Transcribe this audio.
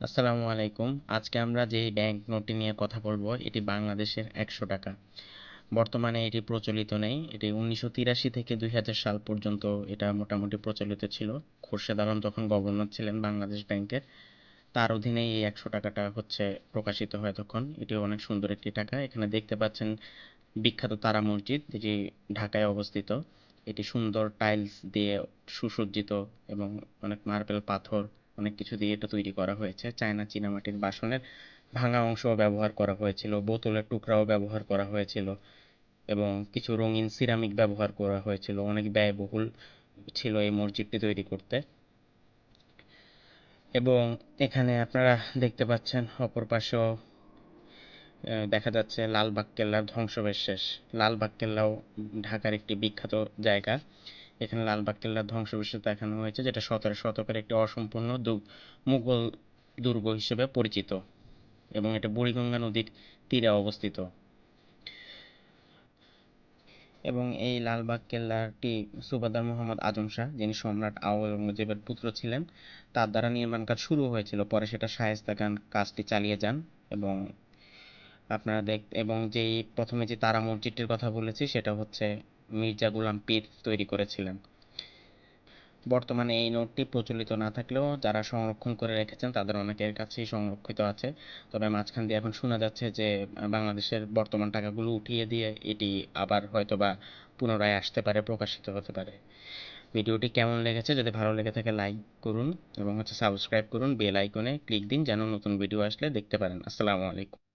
আসসালামু আলাইকুম। আজকে আমরা যে ব্যাংক নোটটি নিয়ে কথা বলব, এটি বাংলাদেশের একশো টাকা। বর্তমানে এটি প্রচলিত নেই। এটি উনিশশো তিরাশি থেকে দুই হাজার সাল পর্যন্ত এটা মোটামুটি প্রচলিত ছিল। খোরশেদ আলম তখন গভর্নর ছিলেন বাংলাদেশ ব্যাংকের তার অধীনে এই একশো টাকাটা হচ্ছে প্রকাশিত হয় তখন এটি অনেক সুন্দর একটি টাকা। এখানে দেখতে পাচ্ছেন বিখ্যাত তারা মসজিদ, যেটি ঢাকায় অবস্থিত। এটি সুন্দর টাইলস দিয়ে সুসজ্জিত এবং অনেক মার্বেল পাথর অনেক কিছু দিয়ে এটা তৈরি করা হয়েছে। চায়না চীনামাটির বাসনের ভাঙা অংশও ব্যবহার করা হয়েছিল, বোতলের টুকরাও ব্যবহার করা হয়েছিল এবং কিছু রঙিন সিরামিক ব্যবহার করা হয়েছিল। অনেক ব্যয়বহুল ছিল এই মসজিদটি তৈরি করতে। এবং এখানে আপনারা দেখতে পাচ্ছেন, অপর পাশেও দেখা যাচ্ছে লালবাগ কেল্লার ধ্বংসবিশেষ লালবাগ কেল্লাও ঢাকার একটি বিখ্যাত জায়গা। এখানে লালবাগ কেল্লার ধ্বংসবিশেষ দেখানো হয়েছে, যেটা সতেরো শতকের একটি অসম্পূর্ণ মুঘল দুর্গ হিসেবে পরিচিত এবং এটা বুড়িগঙ্গা নদীর তীরে অবস্থিত। এবং এই লালবাগ কেল্লাটি সুবাদার মোহাম্মদ আজম শাহ, যিনি সম্রাট আওরঙ্গজেবের পুত্র ছিলেন, তার দ্বারা নির্মাণ কাজ শুরু হয়েছিল। পরে সেটা শায়েস্তা খান কাজটি চালিয়ে যান এবং আপনারা দেখ, এবং যেই প্রথমে যে তারা মসজিদটির কথা বলেছি, সেটা হচ্ছে মির্জা গুলাম পীর তৈরি করেছিলেন। বর্তমানে এই নোটটি প্রচলিত না থাকলেও যারা সংরক্ষণ করে রেখেছেন তাদের অনেকের কাছেই সংরক্ষিত আছে। তবে মাঝখান দিয়ে এখন শোনা যাচ্ছে যে, বাংলাদেশের বর্তমান টাকাগুলো উঠিয়ে দিয়ে এটি আবার হয়তো বা পুনরায় আসতে পারে, প্রকাশিত হতে পারে। ভিডিওটি কেমন লেগেছে যদি ভালো লেগে থাকে লাইক করুন এবং হচ্ছে সাবস্ক্রাইব করুন, বেল আইকনে ক্লিক দিন যেন নতুন ভিডিও আসলে দেখতে পারেন। আসসালামু আলাইকুম।